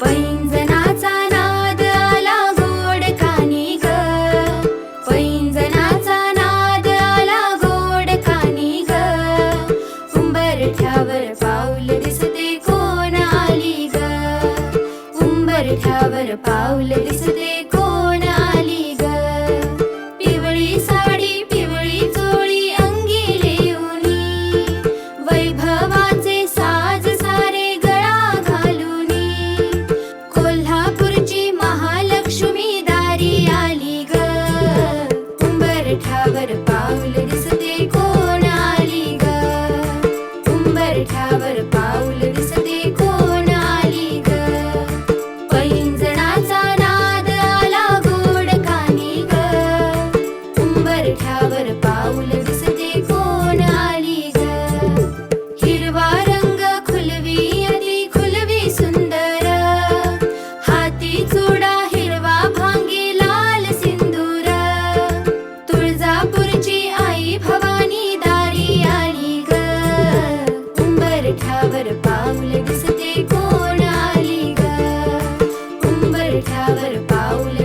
पैंजनाचा नाद आला गोड कानी ग. पैंजनाचा नाद आला गोड कानी ग. उंबरठ्यावर पाऊल दिसते कोण आली ग? उंबरठ्यावर पाऊल दिसते उंबरठ्यावर पाऊल दिसते कोणाली ग? उंबरठ्यावर पाऊल